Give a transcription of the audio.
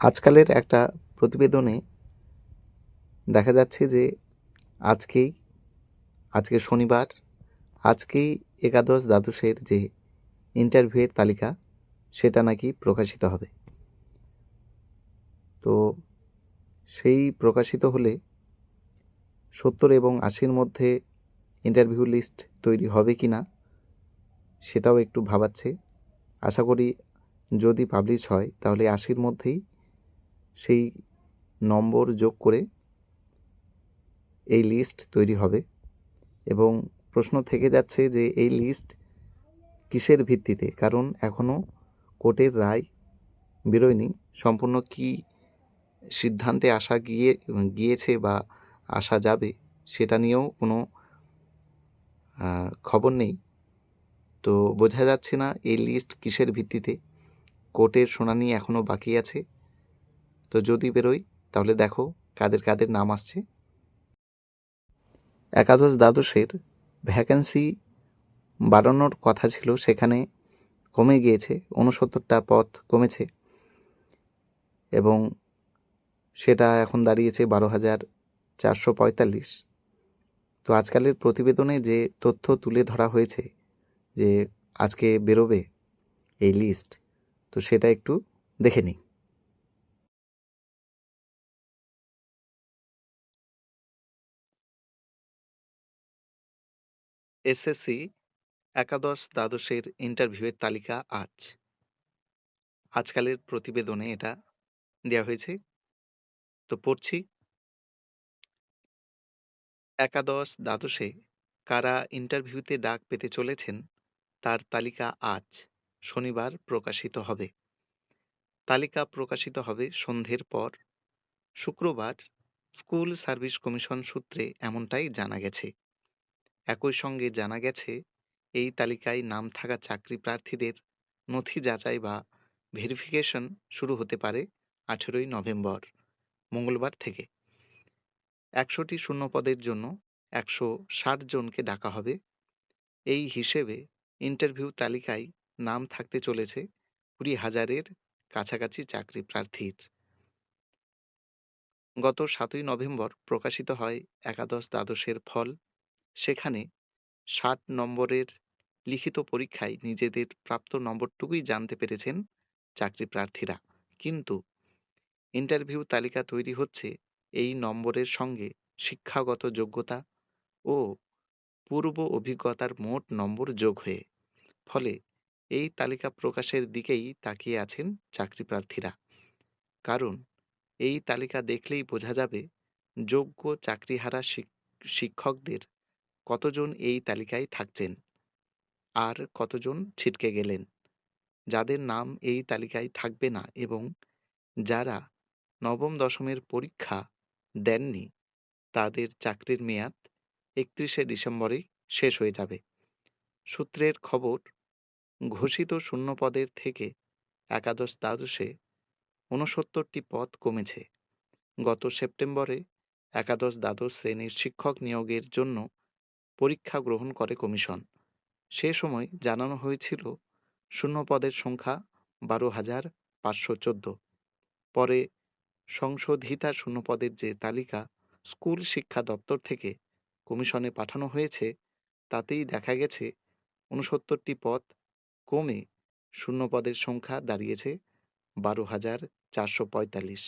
আজকালের একটা প্রতিবেদনে দেখা যাচ্ছে যে আজকেই, আজকে শনিবার, আজকেই একাদশ দ্বাদশের যে ইন্টারভিউয়ের তালিকা, সেটা নাকি প্রকাশিত হবে। তো সেই প্রকাশিত হলে সত্তর এবং আশির মধ্যে ইন্টারভিউ লিস্ট তৈরি হবে কি না সেটাও একটু ভাবাচ্ছে। আশা করি যদি পাবলিশ হয়, তাহলে আশির মধ্যেই সেই নম্বর যোগ করে এই লিস্ট তৈরি হবে এবং প্রশ্ন থেকে যাচ্ছে যে এই লিস্ট কিসের ভিত্তিতে? কারণ এখনও কোর্টের রায় বেরোয়নি। সম্পূর্ণ কি সিদ্ধান্তে আসা গিয়ে, গিয়েছে বা আসা যাবে সেটা নিয়েও কোনো খবর নেই। তো বোঝা যাচ্ছে না এই লিস্ট কিসের ভিত্তিতে? কোর্টের শুনানি এখনও বাকি আছে। তো যদি বেরোই, তাহলে দেখো কাদের কাদের নাম আসছে। একাদশ দ্বাদশের ভ্যাকেন্সি বাড়ানোর কথা ছিল, সেখানে কমে গিয়েছে উনসত্তরটা পথ কমেছে এবং সেটা এখন দাঁড়িয়েছে বারো হাজার চারশো পঁয়তাল্লিশ। তো আজকালের প্রতিবেদনে যে তথ্য তুলে ধরা হয়েছে যে আজকে বেরোবে এই লিস্ট তো সেটা একটু দেখে নিই। এসএসসি একাদশ দ্বাদশের ইন্টারভিউয়ের তালিকা আজ। আজকালের প্রতিবেদনে এটা দেওয়া হয়েছে। তো পড়ছি। একাদশ দ্বাদশে কারা ইন্টারভিউতে ডাক পেতে চলেছেন, তার তালিকা আজ, শনিবার প্রকাশিত হবে। তালিকা প্রকাশিত হবে সন্ধ্যের পর। শুক্রবার স্কুল সার্ভিস কমিশন সূত্রে এমনটাই জানা গেছে। একই সঙ্গে জানা গেছে, এই তালিকায় নাম থাকা চাকরি প্রার্থীদের নথি যাচাই বা ভেরিফিকেশন শুরু হতে পারে আঠেরোই নভেম্বর, মঙ্গলবার থেকে। একশোটি শূন্য পদের জন্য একশো ষাট জনকে ডাকা হবে। এই হিসেবে ইন্টারভিউ তালিকায় নাম থাকতে চলেছে কুড়ি হাজারের কাছাকাছি চাকরি প্রার্থীর। গত সাতই নভেম্বর প্রকাশিত হয় একাদশ দ্বাদশের ফল। সেখানে ষাট নম্বরের লিখিত পরীক্ষায় নিজেদের প্রাপ্ত নম্বরটুকুই জানতে পেরেছেন চাকরি প্রার্থীরা। কিন্তু ইন্টারভিউ তালিকা তৈরি হচ্ছে এই নম্বরের সঙ্গে শিক্ষাগত যোগ্যতা ও পূর্ব অভিজ্ঞতার মোট নম্বর যোগ হয়ে। ফলে এই তালিকা প্রকাশের দিকেই তাকিয়ে আছেন চাকরি প্রার্থীরা। কারণ এই তালিকা দেখলেই বোঝা যাবে যোগ্য চাকরিহারা শিক- শিক্ষকদের কতজন এই তালিকায় থাকছেন? আর কতজন ছিটকে গেলেন? যাদের নাম এই তালিকায় থাকবে না এবং যারা নবম দশমের পরীক্ষা দেননি, তাদের চাকরির মেয়াদ একত্রিশে ডিসেম্বরেই শেষ হয়ে যাবে। সূত্রের খবর, ঘোষিত শূন্য পদের থেকে একাদশ দ্বাদশে ঊনসত্তরটি পদ কমেছে। গত সেপ্টেম্বরে একাদশ দ্বাদশ শ্রেণির শিক্ষক নিয়োগের জন্য পরীক্ষা গ্রহণ করে কমিশন। সে সময় জানানো হয়েছিল, শূন্য পদের সংখ্যা বারো হাজার পাঁচশো চোদ্দ। পরে সংশোধিতা শূন্য পদের যে তালিকা স্কুল শিক্ষা দপ্তর থেকে কমিশনে পাঠানো হয়েছে, তাতেই দেখা গেছে, ঊনসত্তরটি পদ কমে শূন্য পদের সংখ্যা দাঁড়িয়েছে বারো হাজার চারশো পঁয়তাল্লিশ।